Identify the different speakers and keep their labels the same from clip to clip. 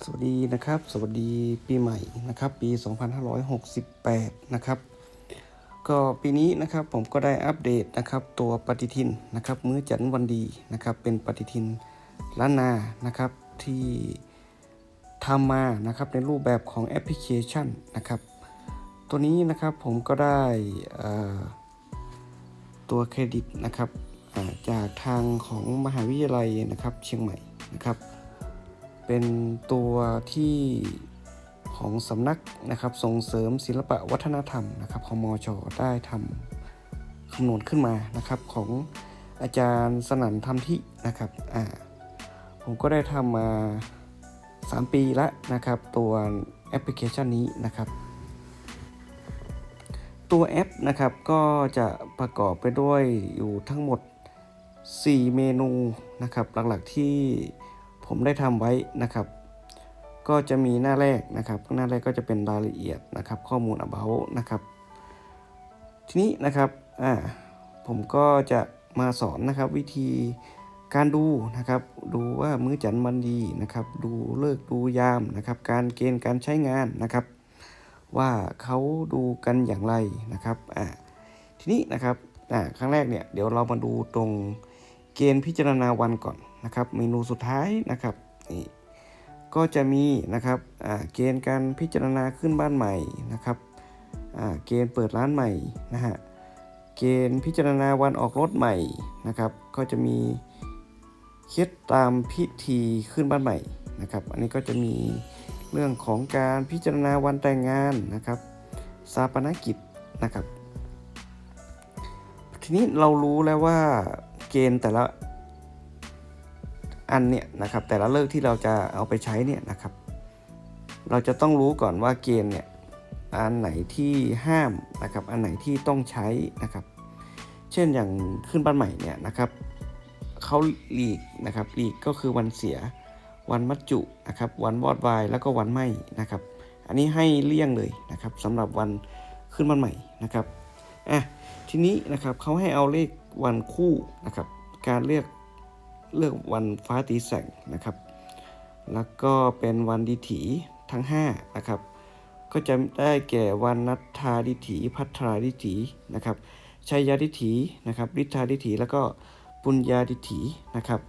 Speaker 1: สวัสดีนะครับ สวัสดีปีใหม่นะครับ ปี 2568 นะครับ ก็ปีนี้นะครับผมก็ได้อัปเดตนะครับตัวปฏิทินนะครับ มื้อจันทร์วันดีนะครับ เป็นปฏิทินล้านนานะครับที่ทำมานะครับในรูปแบบของแอปพลิเคชันนะครับ ตัวนี้นะครับผมก็ได้ตัวเครดิตนะครับจากทางของมหาวิทยาลัยนะครับ เชียงใหม่นะครับ เป็นตัวที่ของสำนักนะครับส่งเสริมศิลปะวัฒนธรรมนะครับของมอชอได้ทำคำนวณขึ้นมานะครับของอาจารย์สนั่นธรรมทินะครับอ่าผมก็ได้ทำมา 3 ปีแล้วนะครับ ตัวแอปพลิเคชันนี้นะครับ ตัวแอปนะครับก็จะประกอบไปด้วยอยู่ทั้งหมด 4 เมนูนะครับหลักๆที่ ผมได้ทำไว้นะครับ ก็จะมีหน้าแรกนะครับ หน้าแรกก็จะเป็นรายละเอียดนะครับ ข้อมูล about นะครับ ทีนี้นะครับอ่าผมก็จะมาสอนนะครับวิธีการดูนะครับ ดูว่ามื้อจันทร์มันดีนะครับ ดูเลิกดูยามนะครับ การเกณฑ์การใช้งานนะครับ ว่าเขาดูกันอย่างไรนะครับอ่าทีนี้นะครับอ่าครั้งแรกเนี่ยเดี๋ยวเรามาดูตรงเกณฑ์พิจารณาวันก่อน นะครับเมนูสุดท้ายนะครับนี่ก็จะมีนะครับเกณฑ์การพิจารณาขึ้นบ้านใหม่นะครับเกณฑ์เปิดร้านใหม่นะฮะเกณฑ์พิจารณาวันออกรถใหม่นะครับ ก็จะมีเคล็ดตามพิธีขึ้นบ้านใหม่นะครับ อันนี้ก็จะมีเรื่องของการพิจารณาวันแต่งงานนะครับสาปนกิจนะครับ ทีนี้เรารู้แล้วว่าเกณฑ์แต่ละ อันเนี่ยนะครับแต่ละเลิกที่เราจะเอาไปใช้เนี่ยนะครับ เราจะต้องรู้ก่อนว่าเกณฑ์เนี่ยอันไหนที่ห้ามนะครับอันไหนที่ต้องใช้นะครับ เช่นอย่างขึ้นบ้านใหม่เนี่ยนะครับเขาหลีกนะครับหลีกก็คือวันเสียวันมัจจุนะครับวันวอดวายแล้วก็วันไหม้นะครับ อันนี้ให้เลี่ยงเลยนะครับสำหรับวันขึ้นวันใหม่นะครับอะทีนี้นะครับเขาให้เอาเลขวันคู่นะครับการเลือก เลือกวันฟ้าตีแสงนะครับ แล้วก็เป็นวันดิถีทั้ง5นะครับ ก็จะได้แก่วันนัทธาดิถีพัทราดิถีนะครับชัยยาดิถีนะครับฤทธาดิถีแล้วก็ปุญญาดิถีนะครับ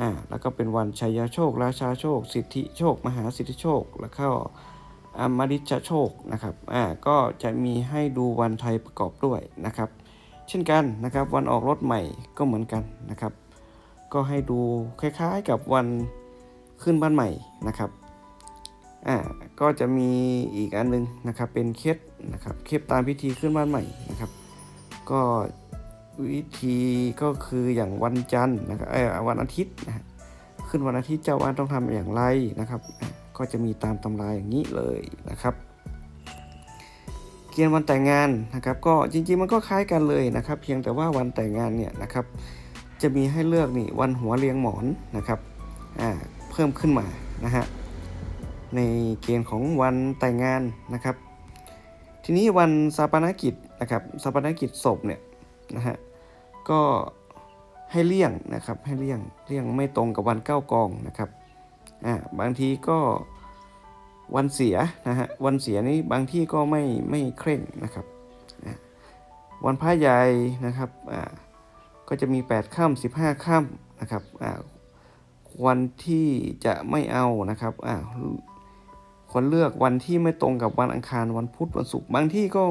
Speaker 1: อ่าแล้วก็เป็นวันชัยโชค ราชาโชค สิทธิโชค มหาสิทธิโชค แล้วก็อมริชโชคนะครับอ่าก็จะมีให้ดูวันไทยประกอบด้วยนะครับ เช่นกันนะครับ วันออกรถใหม่ก็เหมือนกันนะครับ ก็ให้ดูคล้ายๆกับวันขึ้นบ้านใหม่นะครับอ่าก็จะมีอีกอันนึงนะครับเป็นเคล็ดนะครับเคล็ดตามพิธีขึ้นบ้านใหม่นะครับ ก็วิธีก็คืออย่างวันจันทร์นะครับเออวันอาทิตย์นะขึ้นวันอาทิตย์เจ้าอาวาสต้องทำอย่างไรนะครับ ก็จะมีตามตำราอย่างนี้เลยนะครับเกณฑ์วันแต่งงานนะครับ ก็จริงๆมันก็คล้ายกันเลยนะครับ เพียงแต่ว่าวันแต่งงานเนี่ยนะครับ จะมีให้เลือกนี่วันหัวเรียงหมอนนะครับเพิ่มขึ้นมานะฮะในเกณฑ์ของวันแต่งงานนะครับ ทีนี้วันสาปนกิจนะครับสาปนกิจศพเนี่ยนะฮะก็ให้เลี่ยงนะครับให้เลี่ยงเลี่ยงไม่ตรงกับวันเก้ากองนะครับอ่าบางทีก็วันเสียนะฮะวันเสียนี้บางที่ก็ไม่ไม่เคร่งนะครับวันพระใหญ่นะครับอ่า ก็จะมี 8ค่ำ15ค่ำนะครับอ่าวันที่จะไม่เอานะครับอ่าควรเลือกวันที่ไม่ตรงกับวันอังคารวันพุธวันศุกร์บางที่ก็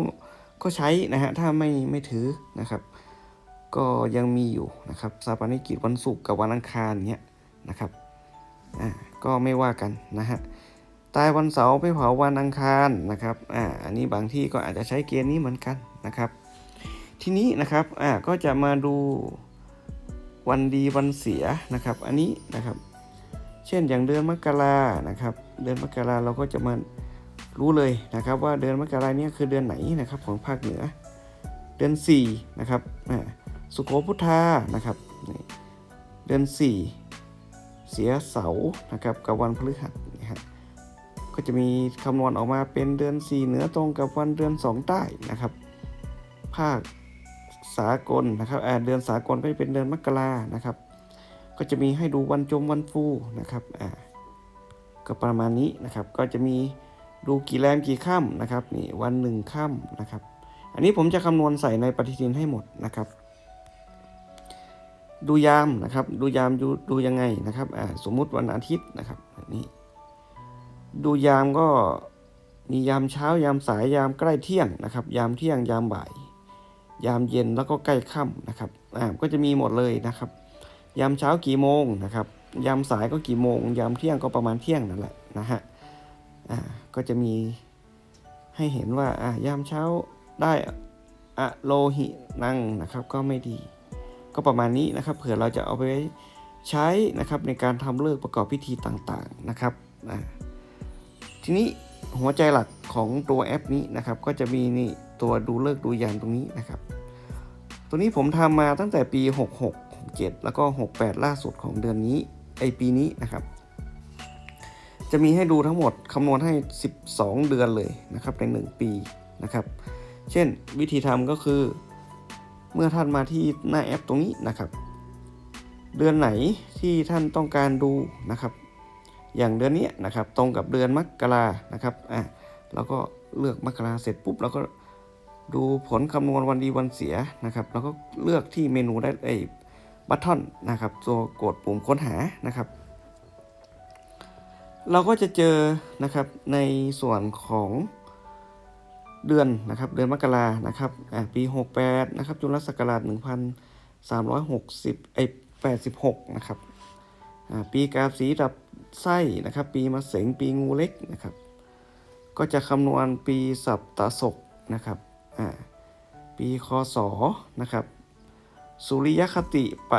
Speaker 1: ก็ใช้นะฮะถ้าไม่ไม่ถือนะครับ ก็ยังมีอยู่นะครับสถาปนิกิจวันศุกร์กับวันอังคารเนี้ยนะครับอ่าก็ไม่ว่ากันนะฮะตายวันเสาร์ไปเผาวันอังคารนะครับอ่าอันนี้บางที่ก็อาจจะใช้เกณฑ์นี้เหมือนกันนะครับ ทีนี้นะครับอ่าก็จะมาดูวันดีวันเสียนะครับ อันนี้นะครับ เช่นอย่างเดือนมกรานะครับ เดือนมกราเราก็จะมารู้เลยนะครับ ว่าเดือนมกราเนี่ยคือเดือนไหนนะครับของภาคเหนือ เดือน4นะครับอ่าสุโขพุทธานะครับเดือน 4 เสียเสานะครับกับวันพฤหัสนะฮะก็จะมีคำนวณออกมาเป็นเดือน 4 เหนือตรงกับวันเดือน 2 ใต้นะครับ ภาค สากลนะครับเดือนสากลก็จะเป็นเดือนมกรานะครับ ก็จะมีให้ดูวันจมวันฟูนะครับอ่าก็ประมาณนี้นะครับ ก็จะมีดูกี่แรมกี่ค่ำนะครับนี่วันหนึ่งค่ำนะครับ อันนี้ผมจะคำนวณใส่ในปฏิทินให้หมดนะครับ ดูยามนะครับ ดูยามดูดูยังไงนะครับอ่าสมมุติวันอาทิตย์นะครับนี่ดูยามก็มียามเช้ายามสายยามใกล้เที่ยงนะครับ ยามเที่ยงยามบ่าย ยามเย็นแล้วก็ใกล้ค่ำนะครับอ่าก็จะมีหมดเลยนะครับ ยามเช้ากี่โมงนะครับ ยามสายก็กี่โมง ยามเที่ยงก็ประมาณเที่ยงนั่นแหละนะฮะอ่าก็จะมีให้เห็นว่าอ่ายามเช้าได้อะโลหินังนะครับก็ไม่ดี ก็ประมาณนี้นะครับ เผื่อเราจะเอาไปใช้นะครับในการทำเลิกประกอบพิธีต่างๆนะครับทีนี้หัวใจหลักของตัวแอปนี้นะครับ ก็จะมีนี่ ตัวดูเลิกดูยามตรงนี้นะครับ ตัวนี้ผมทำมาตั้งแต่ปี 66 67 แล้วก็ 68 ล่าสุดของเดือนนี้ไอปีนี้นะครับ จะมีให้ดูทั้งหมดคำนวณให้ 12 เดือนเลยนะครับใน 1 ปีนะครับ เช่นวิธีทำก็คือ เมื่อท่านมาที่หน้าแอปตรงนี้นะครับ เดือนไหนที่ท่านต้องการดูนะครับอย่างเดือนนี้นะครับตรงกับเดือนมกรานะครับอะเราก็เลือกมกราเสร็จปุ๊บเราก็ ดูผลคำนวณวันดีวันเสียนะครับ แล้วก็เลือกที่เมนูได้ไอ้บัตทอนนะครับตัวกดปุ่มค้นหานะครับ เราก็จะเจอนะครับในส่วนของเดือนนะครับ เดือนมกรานะครับปี 68 นะครับจุลศักราช 1360ไอ้86 นะครับปีกาสีดับไส้นะครับ ปีมะเสงปีงูเล็กนะครับ ก็จะคำนวณปีสับตะศกนะครับ ปีคศนะครับ สุริยคติป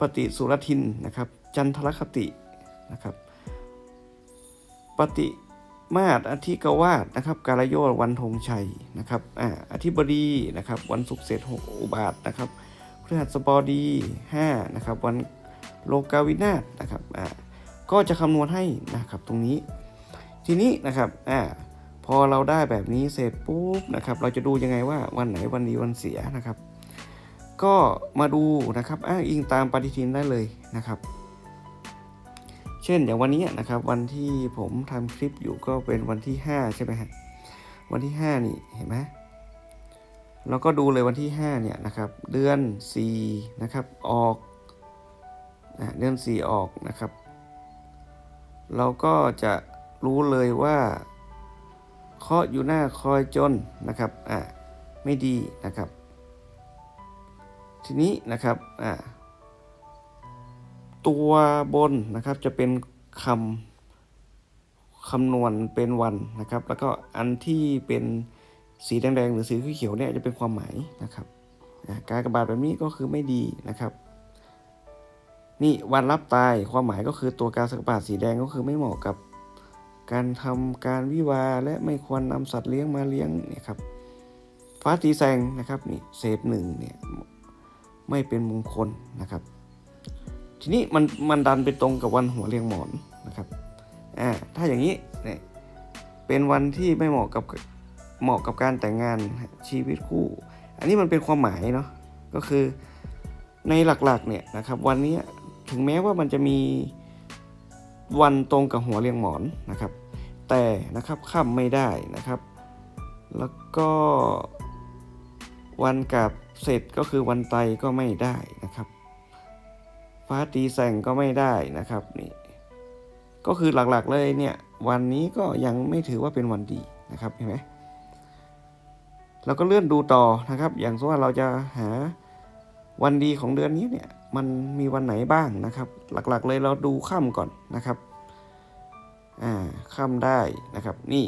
Speaker 1: ปฏิสุรทินนะครับ จันทรคตินะครับปฏิมาตรอธิกวาดนะครับ กาลโยวันธงชัยนะครับอ่าอธิบดีนะครับ วันศุกร์เศษหกอุบาทนะครับพฤหัสบดี5นะครับ วันโลกาวินาศนะครับอ่าก็จะคำนวณให้นะครับตรงนี้ ทีนี้นะครับอ่า พอเราได้แบบนี้เสร็จปุ๊บนะครับเราจะดูยังไงว่าวันไหนวันดีวันเสียนะครับ ก็มาดูนะครับอ้างอิงตามปฏิทินได้เลยนะครับ เช่นอย่างวันนี้นะครับ วันที่ผมทำคลิปอยู่ก็เป็นวันที่ 5 ใช่ไหมฮะวันที่ 5 นี่เห็นไหมเราก็ดูเลยวันที่ 5 เนี่ยนะครับ เดือน 4 นะครับออกเดือน 4 ออกนะครับ เราก็จะรู้เลยว่า เคาะอยู่หน้าคอยจนนะครับอะไม่ดีนะครับ ทีนี้นะครับอ่าตัวบนนะครับจะเป็นคำคำนวณเป็นวันนะครับ แล้วก็อันที่เป็นสีแดงๆหรือสีเขียวเนี่ยจะเป็นความหมายนะครับการกระบาดแบบนี้ก็คือไม่ดีนะครับ นี่วันรับตายความหมายก็คือตัวการสกบาดสีแดงก็คือไม่เหมาะกับ การทำการวิวาและไม่ควรนำสัตว์เลี้ยงมาเลี้ยงเนี่ยครับฟ้าตีแสงนะครับนี่เศษหนึ่งเนี่ยไม่เป็นมงคลนะครับ ทีนี้มันมันดันไปตรงกับวันหัวเรียงหมอนนะครับอ่าถ้าอย่างนี้เนี่ยเป็นวันที่ไม่เหมาะกับเหมาะกับการแต่งงานชีวิตคู่ อันนี้มันเป็นความหมายเนาะก็คือในหลักๆเนี่ยนะครับวันนี้ถึงแม้ว่ามันจะมีวันตรงกับหัวเรียงหมอนนะครับ แต่นะครับข้ามไม่ได้นะครับ แล้วก็วันกับเสร็จก็คือวันไตก็ไม่ได้นะครับฟ้าตีแสงก็ไม่ได้นะครับนี่ก็คือหลักๆเลยเนี่ยวันนี้ก็ยังไม่ถือว่าเป็นวันดีนะครับเห็นไหมเราก็เลื่อนดูต่อนะครับ อย่างเช่นว่าเราจะหาวันดีของเดือนนี้เนี่ยมันมีวันไหนบ้างนะครับ หลักๆเลยเราดูค่ำก่อนนะครับ อ่าค่ำได้นะครับนี่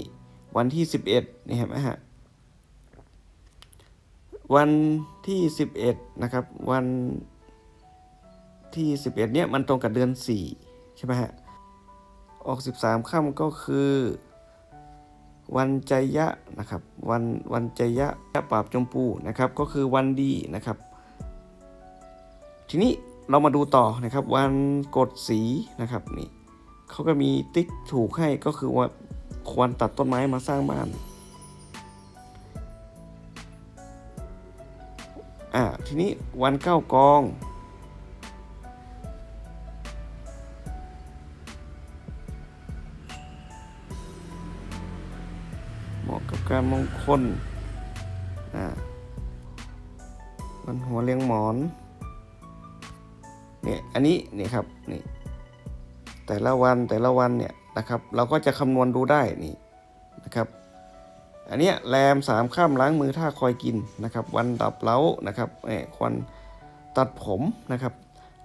Speaker 1: วันที่ 11นี่เห็นไหมฮะวันที่ 11นะครับวันที่ 11เนี่ยมันตรงกับเดือน 4 ใช่ไหมฮะออก 13ค่ำก็คือ วันใจยะนะครับวันวันใจยะยะปราบจมปูนะครับก็คือวันดีนะครับ ทีนี้เรามาดูต่อนะครับ วันกดสีนะครับนี่ เขาก็มีติ๊กถูกให้ก็คือว่าควรตัดต้นไม้มาสร้างบ้าน อ่า ทีนี้วันเก้ากอง เหมาะกับการมงคล อ่า วันหัวเลี้ยงหมอน เนี่ย อันนี้ เนี่ยครับ นี่ แต่ละวันแต่ละวันเนี่ยนะครับ เราก็จะคำนวณดูได้นี่นะครับ อันเนี้ยแรมสามข้ามล้างมือท่าคอยกินนะครับ วันดับเล้านะครับเอ่อวันตัดผมนะครับ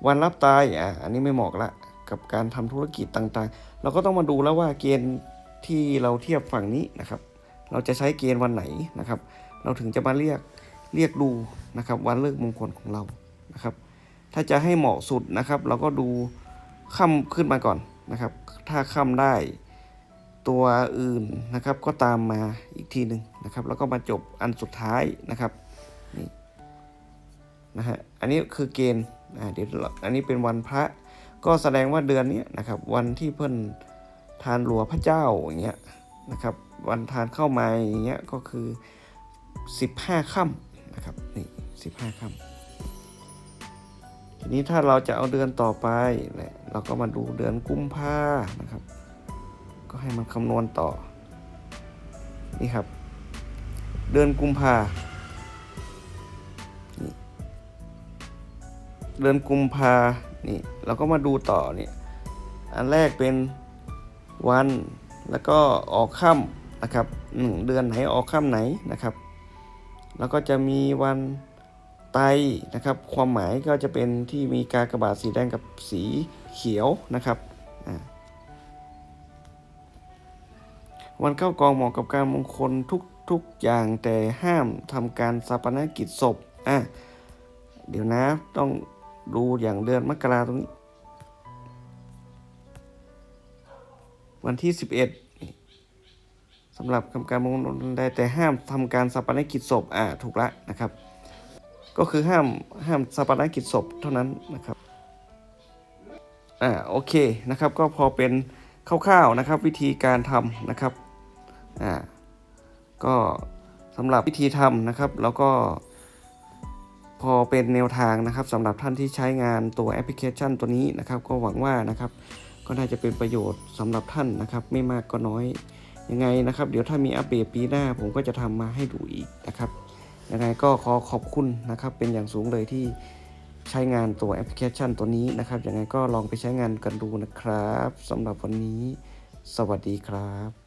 Speaker 1: วันรับตายอะอันนี้ไม่เหมาะละกับการทำธุรกิจต่างๆ เราก็ต้องมาดูแล้วว่าเกณฑ์ที่เราเทียบฝั่งนี้นะครับ เราจะใช้เกณฑ์วันไหนนะครับ เราถึงจะมาเรียกเรียกดูนะครับ วันเลิกมงคลของเรานะครับ ถ้าจะให้เหมาะสุดนะครับ เราก็ดู ค่ำขึ้นมาก่อนนะครับ ถ้าค่ำได้ตัวอื่นนะครับ ก็ตามมาอีกทีหนึ่งนะครับ แล้วก็มาจบอันสุดท้ายนะครับนี่นะฮะอันนี้คือเกณฑ์อ่าเดี๋ยวอันนี้เป็นวันพระ ก็แสดงว่าเดือนนี้นะครับ วันที่เพิ่นทานหลัวพระเจ้าอย่างเงี้ยนะครับ วันทานเข้ามาอย่างเงี้ยก็คือ 15ค่ำนะครับนี่15ค่ำ ทีนี้ถ้าเราจะเอาเดือนต่อไปเนี่ยเราก็มาดูเดือนกุมภานะครับ ก็ให้มันคำนวณต่อ นี่ครับ เดือนกุมภาเดือนกุมภานี่เราก็มาดูต่อเนี่ยอันแรกเป็นวันแล้วก็ออกค่ำนะครับหนึ่งเดือนไหนออกค่ำไหนนะครับ แล้วก็จะมีวัน ไตนะครับ ความหมายก็จะเป็นที่มีกากบาทสีแดงกับสีเขียวนะครับวันเข้ากองเหมาะกับการมงคลทุกทุกอย่างแต่ห้ามทำการสปนกิจศพอะเดี๋ยวนะต้องดูอย่างเดือนมกราตรงนี้ วันที่ 11นี่สำหรับทำการมงคลใดแต่ห้ามทำการสปนกิจศพอะถูกละนะครับ ก็คือห้ามห้ามสปนกิจศพเท่านั้นนะครับอ่าโอเคนะครับก็พอเป็นคร่าวๆนะครับวิธีการทำนะครับอ่าก็สำหรับวิธีทำนะครับ แล้วก็พอเป็นแนวทางนะครับสำหรับท่านที่ใช้งานตัวแอปพลิเคชันตัวนี้นะครับ ก็หวังว่านะครับก็น่าจะเป็นประโยชน์สำหรับท่านนะครับ ไม่มากก็น้อยยังไงนะครับ เดี๋ยวถ้ามีอัปเดตปีหน้าผมก็จะทำมาให้ดูอีกนะครับ ยังไงก็ขอขอบคุณนะครับเป็นอย่างสูงเลยที่ใช้งานตัวแอปพลิเคชันตัวนี้นะครับยังไงก็ลองไปใช้งานกันดูนะครับสำหรับวันนี้ สวัสดีครับ